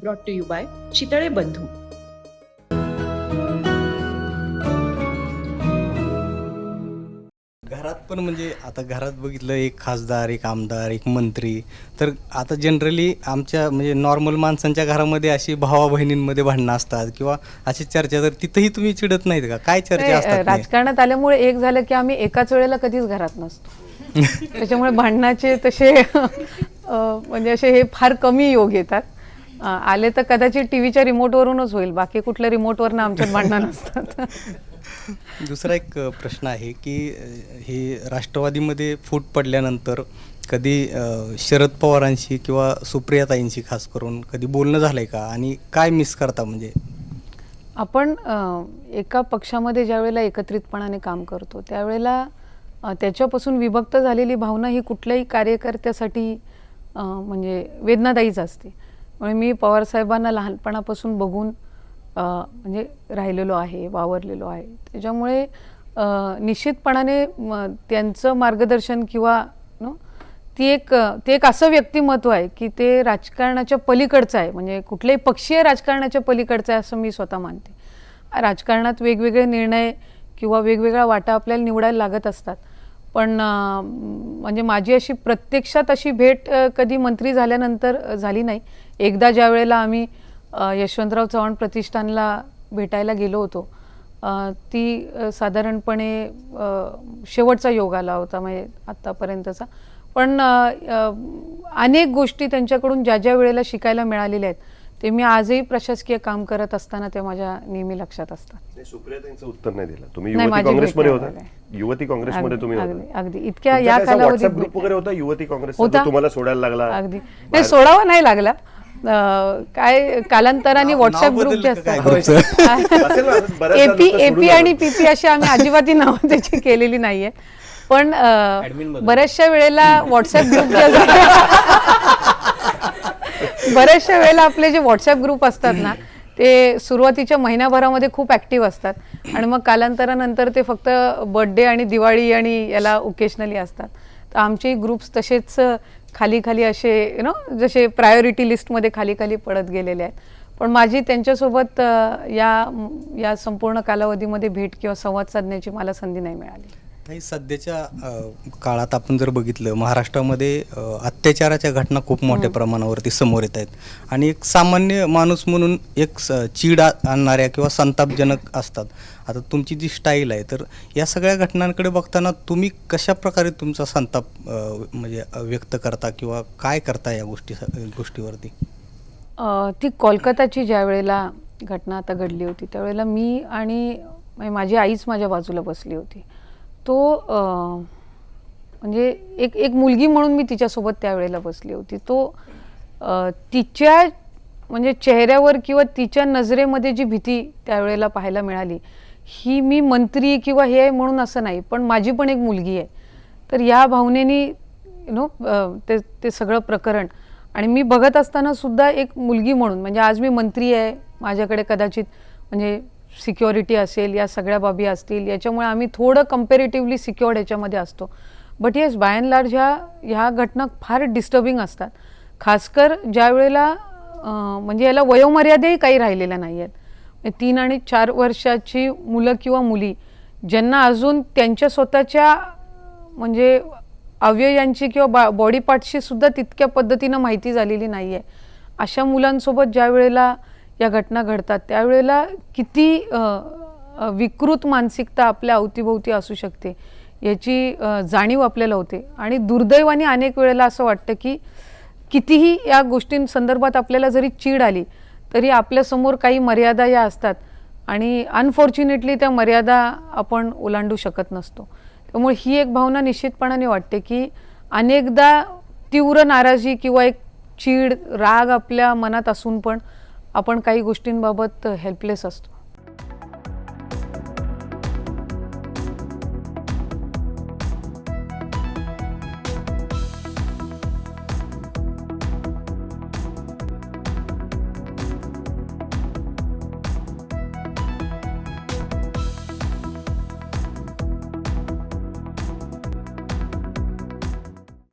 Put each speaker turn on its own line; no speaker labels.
Brought to you by Chitale Bandhu
घरात पण म्हणजे आता घरात बघितलं एक खासदार एक आमदार एक मंत्री. तर आता जनरली आमच्या म्हणजे नॉर्मल माणसांच्या घरामध्ये अशी भावा बहिणींमध्ये भांडणं असतात किंवा अशी चर्चा तर तिथंही तुम्ही चिडत नाहीत का? काय चर्चा असतात नाही?
राजकारणात आल्यामुळे एक झालं की आम्ही एकाच वेळेला कधीच घरात नसतो. त्याच्यामुळे भांडणाचे तसे म्हणजे असे हे फार कमी योग येतात. आले तर कदाचित टीव्हीच्या रिमोटवरूनच होईल. बाकी कुठल्या रिमोटवरनं आमच्यात भांडणं नसतात.
दुसरा एक प्रश्न आहे की हे राष्ट्रवादीमध्ये फूट पडल्यानंतर कधी शरद पवारांशी किंवा सुप्रियाताईंशी खास करून कधी बोलणं झालंय का? आणि काय मिस करता म्हणजे?
आपण एका पक्षामध्ये ज्या वेळेला एकत्रितपणाने काम करतो त्यावेळेला त्याच्यापासून विभक्त झालेली भावना ही कुठल्याही कार्यकर्त्यासाठी म्हणजे वेदनादायीच असते. म्हणून मी पवारसाहेबांना लहानपणापासून बघून म्हणजे राहिलेलो आहे वावरलेलो आहे. त्याच्यामुळे निश्चितपणाने त्यांचं मार्गदर्शन किंवा नो ती एक ते एक असं व्यक्तिमत्व आहे की ते राजकारणाच्या पलीकडचं आहे. म्हणजे कुठल्याही पक्षीय राजकारणाच्या पलीकडचं आहे असं मी स्वतः मानते. राजकारणात वेगवेगळे निर्णय किंवा वेगवेगळ्या वाटा आपल्याला निवडायला लागत असतात. पण म्हणजे माझी अशी प्रत्यक्षात अशी भेट कधी मंत्री झाल्यानंतर झाली नाही. एकदा ज्या वेळेला आम्ही यशवंतराव चव्हाण प्रतिष्ठानला भेटायला गेलो होतो ती साधारणपणे शेवटचा योग आला होता म्हणजे आत्तापर्यंतचा पण अनेक गोष्टी त्यांच्याकडून ज्या ज्या वेळेला शिकायला मिळालेल्या आहेत ते मी आजही प्रशासकीय काम करत असताना ते माझ्या नेहमी लक्षात असतात.
सुप्रियाताईंचं उत्तर नाही दिलं. तुम्ही काँग्रेसमध्ये होता?
नाही
युवती काँग्रेसमध्ये
अगदी-
तुम्ही
अगदी
होता.
अगदी इतक्या
तुमचा
या
काय असा
कालावधीत
ग्रुप वगैरे होता? युवती काँग्रेस
होता.
तुम्हाला सोडायला लागला.
अगदी. नाही सोडावा नाही लागला. अं, काय कालांतराने
नाव-
व्हॉट्सअप ग्रुप जे
का
असतात
काय ग्रुपचं?
असेल ना, बऱ्याचदा
एपी एपी. आणि पीपी अशी आम्ही अजिबाती नावं त्याची केलेली नाहीये. पण अं, बऱ्याचशा वेळेला व्हॉट्सअप ग्रुप जे असतात बऱ्याचशा वेळेला आपले जे व्हॉट्सअप ग्रुप असतात ना ते सुरुवातीच्या महिन्याभरामध्ये खूप ॲक्टिव्ह असतात. आणि मग कालांतरानंतर ते फक्त बर्थडे आणि दिवाळी आणि याला ओकेशनली असतात. तर आमचे ग्रुप्स तसेच खाली खाली असे यु नो जसे प्रायोरिटी लिस्टमध्ये खाली खाली पडत गेलेले आहेत. पण माझी त्यांच्यासोबत या या संपूर्ण कालावधीमध्ये भेट किंवा संवाद साधण्याची मला संधी नाही मिळाली.
काही सध्याच्या काळात आपण जर बघितलं महाराष्ट्रामध्ये अत्याचाराच्या घटना खूप मोठ्या प्रमाणावरती समोर येत आहेत. आणि एक सामान्य माणूस म्हणून एक चीड आणणाऱ्या किंवा संतापजनक असतात. आता तुमची जी स्टाईल आहे तर या सगळ्या घटनांकडे बघताना तुम्ही कशा प्रकारे तुमचा संताप म्हणजे व्यक्त करता किंवा काय करता या गोष्टी गोष्टीवरती?
ती कोलकाताची ज्या वेळेला घटना आता घडली होती त्यावेळेला मी आणि म्हणजे माझी आईच माझ्या बाजूला बसली होती. तो म्हणजे एक एक मुलगी म्हणून मी तिच्यासोबत त्यावेळेला बसली होती. तो तिच्या म्हणजे चेहऱ्यावर किंवा तिच्या नजरेमध्ये जी भीती त्यावेळेला पाहायला मिळाली ही मी मंत्री किंवा हे आहे म्हणून असं नाही पण माझी पण एक मुलगी आहे. तर या भावनेनी यु नो ते ते सगळं प्रकरण आणि मी बघत असताना सुद्धा एक मुलगी म्हणून म्हणजे आज मी मंत्री आहे माझ्याकडे कदाचित म्हणजे सिक्युरिटी असेल या सगळ्या बाबी असतील याच्यामुळे आम्ही थोडं कम्पॅरेटिव्हली सिक्युअर्ड याच्यामध्ये असतो. But yes by and large ह्या ह्या घटना फार डिस्टर्बिंग असतात. खासकर ज्या वेळेला म्हणजे याला वयोमर्यादाही काही राहिलेल्या नाही आहेत म्हणजे तीन आणि चार वर्षाची मुलं किंवा मुली ज्यांना अजून त्यांच्या स्वतःच्या म्हणजे अवययांची किंवा बा बॉडी पार्टशीसुद्धा तितक्या पद्धतीनं माहिती झालेली नाही आहे अशा मुलांसोबत ज्या वेळेला या घटना घडतात. त्यावेळेला किती विकृत मानसिकता आपल्या अवतीभोवती असू शकते याची जाणीव आपल्याला होते. आणि दुर्दैवाने अनेक वेळेला असं वाटतं की कितीही या गोष्टींसंदर्भात आपल्याला जरी चीड आली तरी आपल्यासमोर काही मर्यादा या असतात. आणि अनफॉर्च्युनेटली त्या मर्यादा आपण ओलांडू शकत नसतो. त्यामुळे ही एक भावना निश्चितपणाने वाटते की अनेकदा तीव्र नाराजी किंवा एक चीड राग आपल्या मनात असून पण आपण काही गोष्टींबाबत हेल्पलेस असतो.